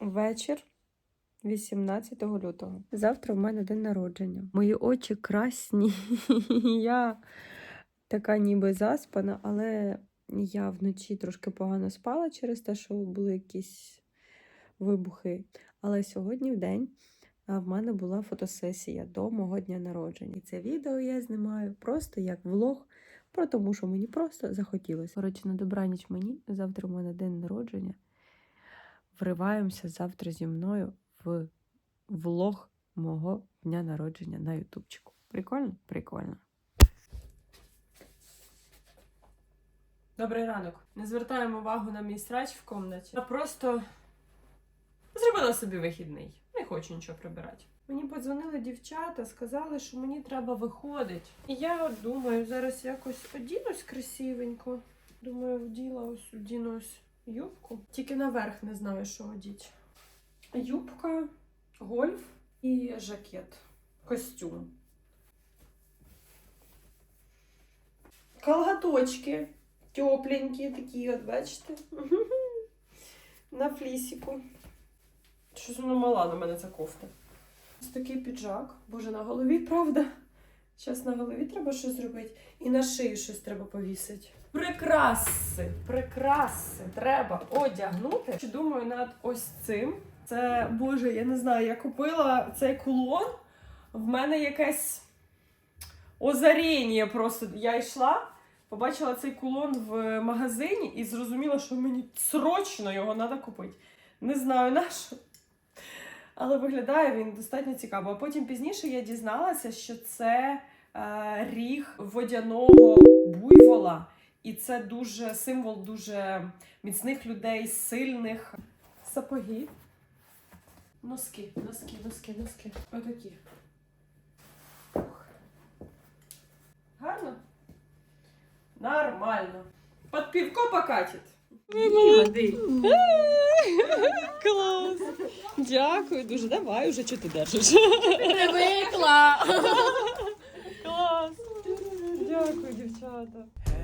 Вечір 18 лютого. Завтра в мене день народження. Мої очі красні. Я така ніби заспана, але я вночі трошки погано спала через те, що були якісь вибухи. Але сьогодні в день а, в мене була фотосесія до мого дня народження. І це відео я знімаю просто як влог, про тому, що мені просто захотілося. Коротше, на добраніч мені. Завтра в мене день народження. Вриваємося завтра зі мною в влог мого дня народження на ютубчику. Прикольно? Прикольно. Добрий ранок. Не звертаємо увагу на мій срач в комнаті. Я просто зробила собі вихідний. Не хочу нічого прибирати. Мені подзвонили дівчата, сказали, що мені треба виходити. І я от думаю, зараз якось одінусь красивенько. Думаю, вділа ось одінусь юбку. Тільки наверх не знаю, що одіти. Юбка, гольф і жакет. Костюм. Колготочки. Тепленькі такі, от бачите. На флісіку. Щось воно мала на мене ця кофта. Ось такий піджак. Боже, на голові, правда? Зараз на голові треба щось зробити. І на шию щось треба повісити. Прикраси, прикраси треба одягнути. Думаю над ось цим. Це, боже, я не знаю, я купила цей кулон. В мене якесь озаріння просто. Я йшла, побачила цей кулон в магазині і зрозуміла, що мені срочно його треба купити. Не знаю на що. Але виглядає він достатньо цікаво. А потім пізніше я дізналася, що це е, ріг водяного буйвола. І це дуже символ дуже міцних людей, сильних. Сапоги. Носки, носки, носки, носки. Отакі. Ух. Гарно? Нормально. Под пивко покатить. Клас! Дякую дуже. Давай уже що ти держиш. Привикла. Клас! Дякую, дівчата.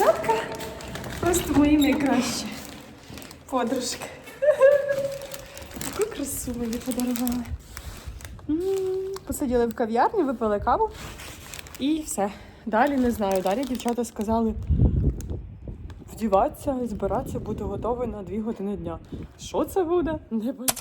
Дівчатка просто мої найкращі подружки. Таку красу мені подарували. Посиділи в кав'ярні, випили каву і все. Далі не знаю. Далі дівчата сказали вдіватися, збиратися, бути готовий на дві години дня. Що це буде? Не бачу.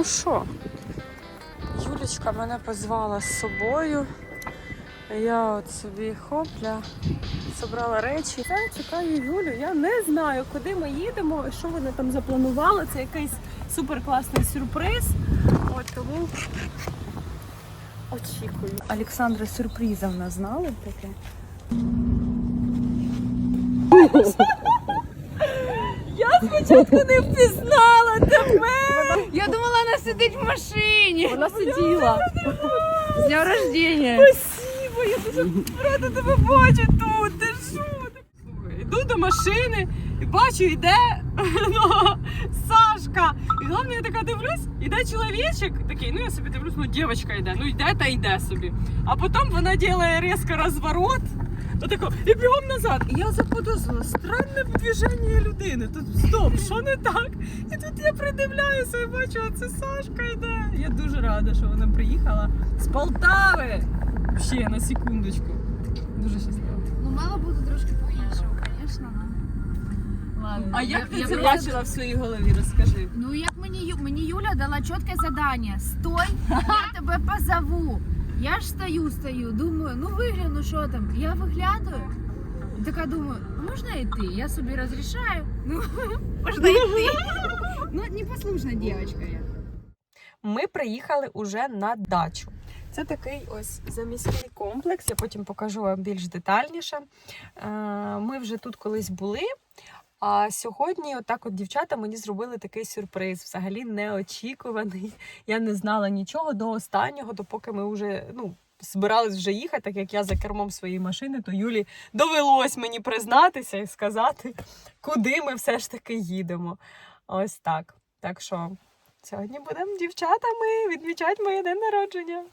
Ну що, Юлічка мене позвала з собою. Я от собі хопля, зібрала речі. Я чекаю Юлю. Я не знаю, куди ми їдемо, що вони там запланували. Це якийсь суперкласний сюрприз. От тому очікую. Олександра сюрпризовна знали таке? Спочатку не впізнала тебе. Я думала, вона сидить в машині. Вона сиділа. З дня рождения. Спасибо, я дуже рада тебе бачити тут. Ти що? Йду до машини і бачу, йде ну, Сашка. І головне, я така дивлюсь, йде чоловічок такий, ну я собі дивлюсь, ну дівчинка йде, ну йде та йде собі. А потім вона робить різко розворот. Отако, і бігом назад. І я заподозрила странне движення людини. Тут стоп, що не так? І тут я придивляюся і бачу, а це Сашка йде. Я дуже рада, що вона приїхала з Полтави. Ще на секундочку. Дуже щаслива. Ну, мало бути трошки по-іншому, звісно. Ладно. А як ти Я- це бачила в своїй голові? Розкажи. Ну, як мені, Ю- мені Юля дала чітке завдання. Стой, я тебе позову. Я ж стою, стою, думаю, ну вигляну, що там. Я виглядаю. Така думаю, можна йти? Я собі розрішаю. Ну, можна йти. Ну, непослушная девочка я. Ми приїхали уже на дачу. Це такий ось заміський комплекс. Я потім покажу вам більш детальніше. Е, Ми вже тут колись були. А сьогодні, отак, от дівчата мені зробили такий сюрприз, взагалі неочікуваний. Я не знала нічого до останнього, допоки ми вже ну, збирались вже їхати, так як я за кермом своєї машини, то Юлі довелось мені признатися і сказати, куди ми все ж таки їдемо. Ось так. Так що Сьогодні будемо дівчатами відмічати моє день народження.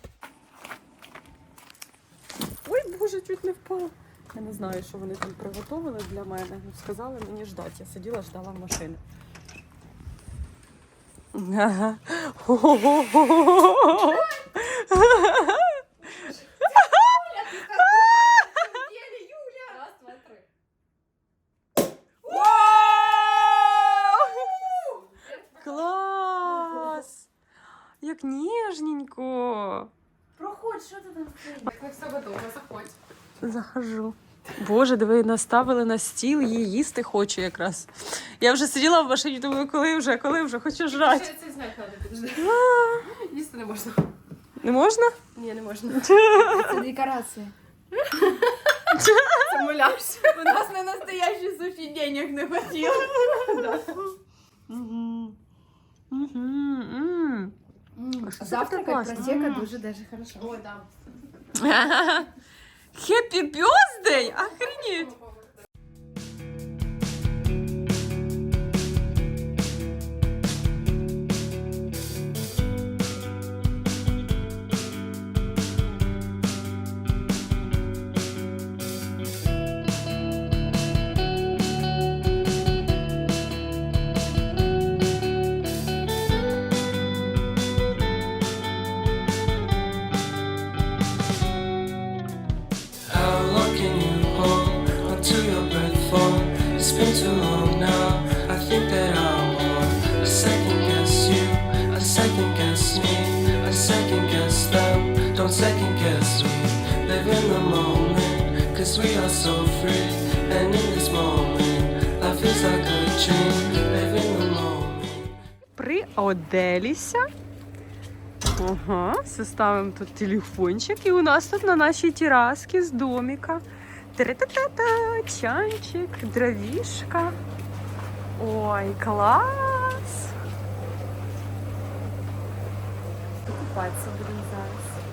Ой, боже, чуть не впала. Я не знаю, що вони там приготували для мене. Ну, Сказали мені ждати. Я сиділа, ждала в машини. Ага. Клас! Як ніжненько. Проходь, що ти там стоїш? Як все готово, заходь. Захожу. Боже, диви, наставили на стіл, її їсти хочу якраз. Я вже сиділа в машині, думаю, коли вже, коли вже, хочу жрати. Ще цей знак треба підожди. Їсти не можна. Не можна? Ні, не можна. Це декорація. Це муляж. У нас на настоящий суші денег не хватило. Угу. Угу. Завтракать просека дуже даже хорошо. Ой, да. Happy birthday! Охренеть! Приоделися. Ага, составимо тут телефончик. І у нас тут на нашій терасці з доміка. Тра-та-та-та, чанчик, дровішка. Ой, клас! Купатися будемо зараз.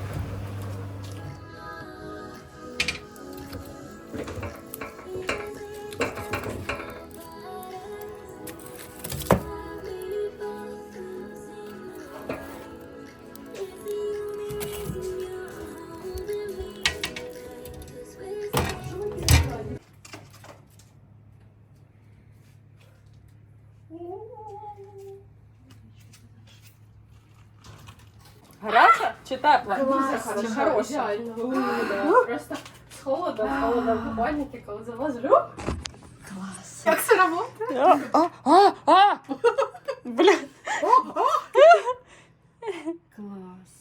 Гаряча чи тепла? Дуже хороша. Да. Просто з холодом, з холодом в купальнику, коли залазиш. оп, Як це робить? А, а, а, а! Бля. Класс.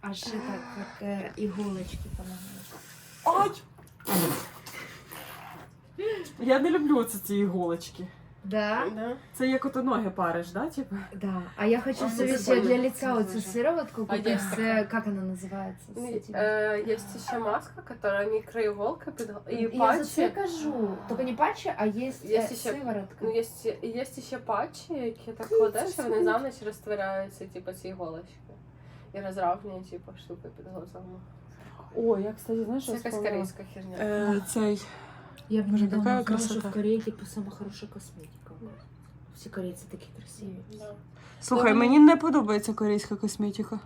Аж это как э, иголочки помогают. Ай! Я не люблю оце ці іголочки. Да? Да. Це як ото ноги париш, да? Типу? Да. А я хочу А, собі це ще для больно. лица вот Це эту сыроватку А купить. є Це, как она называется? Ну, С этим? е, Є ще маска, яка мікроіголка під і Я за це патчі. кажу. Только не патчи, а есть, Є э, ще- сыворотка. Ну, є, є ще патчі, які так кладеш, і вони за ніч розтворяються, типу, ці іголочки. І розравнюють, типу, штуки під глазами. О, я, кстати, знаєш, Це якась корейська херня. Е, цей. я Боже, недавно какая узнала, что красота. в Корее типа самая хорошая косметика. Все корейцы такие красивые. Да. Слухай, мені не подобається корейська косметика.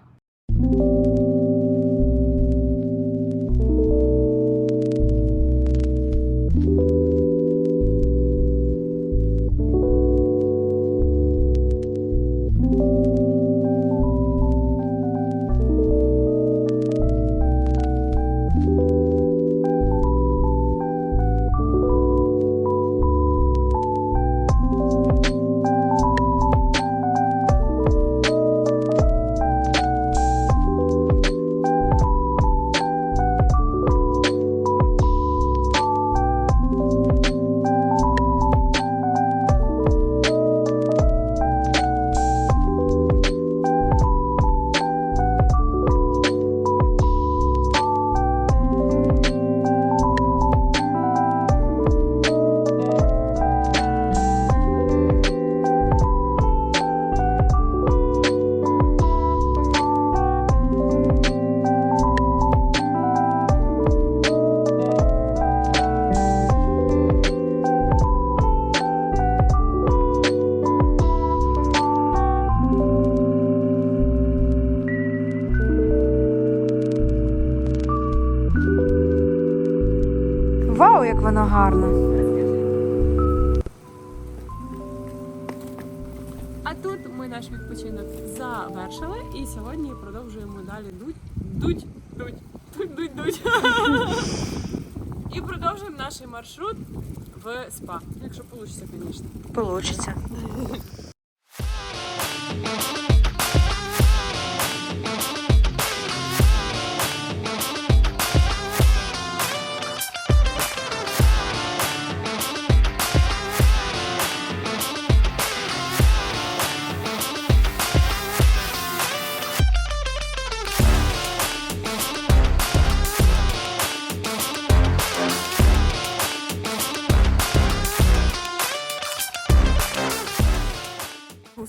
Гарно. А тут ми наш відпочинок завершили і сьогодні продовжуємо далі дуть, дуть, дуть, дуть, дуть, дуть. І продовжуємо наш маршрут в спа. Якщо вийде, звісно. Получиться.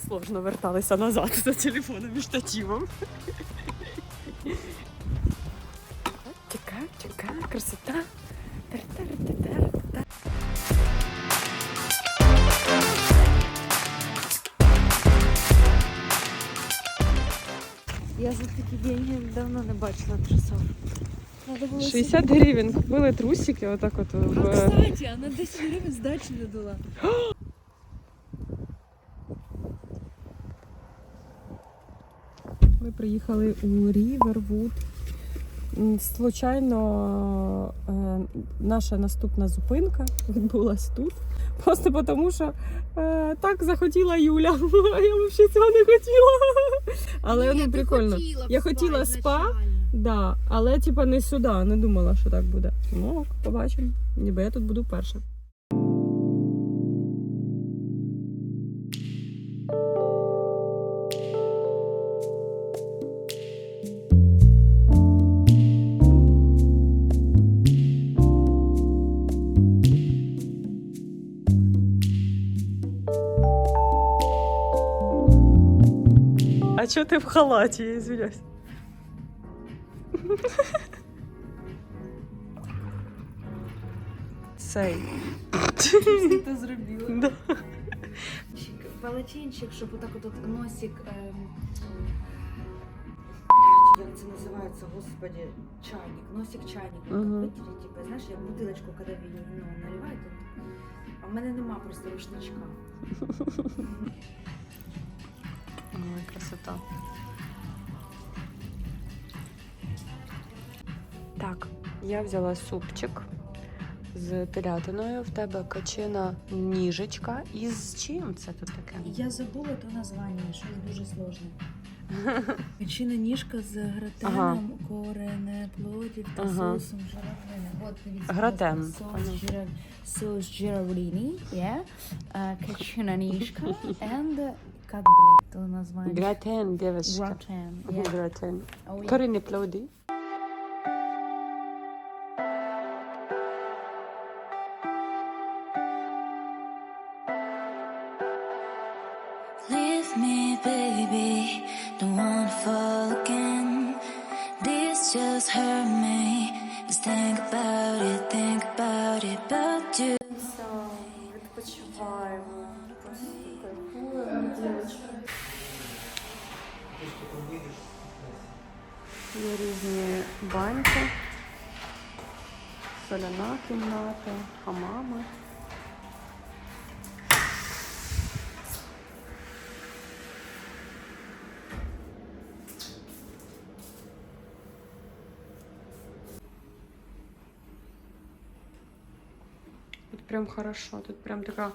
Сложно верталися назад за телефоном і штативом. Чека, чека, красота. Я за такі деньги давно не бачила трусов. Надо 60 гривень купили трусики, отак от А, в кстати, вона 10 гривень здачі не дала. приїхали у Рівервуд. Случайно е, наша наступна зупинка відбулась тут. Просто тому, що е, так захотіла Юля. Я взагалі цього не хотіла. Але ну, прикольно. Я хотіла спа. Да, але типа не сюди, не думала, що так буде. Ну, побачимо. Ніби я тут буду перша. А чого ти в халаті, я извиняюсь? Цей. Ти зробила. Да. Полотенчик, щоб отак от, от носик. Ем... Як це називається, господи, чайник, носик чайник. Мгм. Мгм. Типу, знаєш, як бутилочку, коли він ну, наливають. А в мене нема просто рушничка. Ой, красота. Так, я взяла супчик з телятиною. В тебе качина ніжечка. І з чим це тут таке? Я забула то названня, щось дуже сложне. Печена ніжка з гратеном, Ага. коренеплодів та Ага. соусом журавлини. От дивіться, Гратен. Соус, журавлини, yeah. uh, качена ніжка and, как, блядь, то названня? Гратен, дівчатка. Гратен, yeah. Гратен. Oh, yeah. Корінні плоди. Leave me, baby. Don't wanna fall again. This just hurt me. Just think about it, think about it, Є різні баньки, соляна кімната, хамами. Тут прям хорошо, тут прям така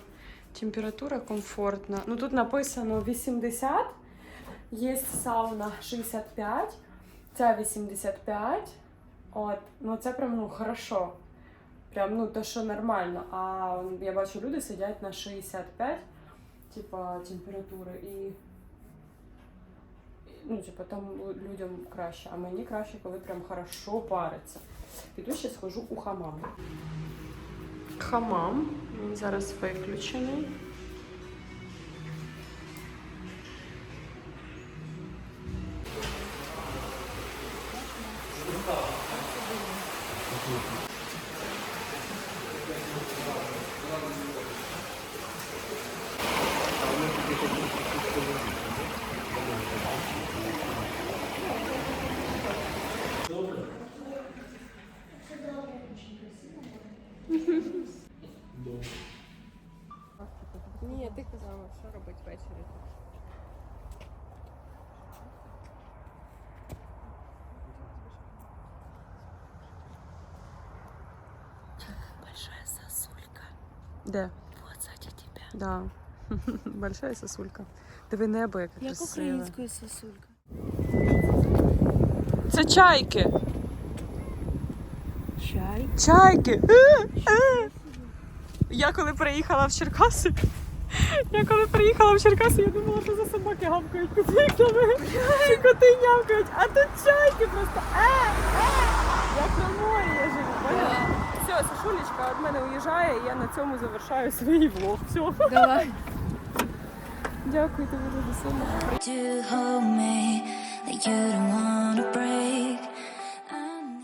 температура комфортна. Ну тут написано 80, є сауна 65, ця 85. От, ну це прям ну хорошо. Прям ну то, що нормально. А я бачу, люди сидять на 65, типа температури, і ну, типа, там людям краще, а мені краще, коли прям хорошо париться. Піду ще схожу у хамам. Хамам. Він зараз виключений. ввечері. Большая сосулька. Де? Вот сзади тебя. Да. Большая сосулька. Диви небо, яке Як красиве. сосулька. Це чайки. Чайки. Чайки. Я коли приїхала в Черкаси, я коли приїхала в Черкаси, я думала, що за собаки гавкають вікнами. Чи коти нявкають, а тут чайки просто. Е, е. Як на морі я живу. поняла? Все, Сашулечка від мене уїжджає, і я на цьому завершаю свій влог. Все. Давай. Дякую тобі дуже сильно.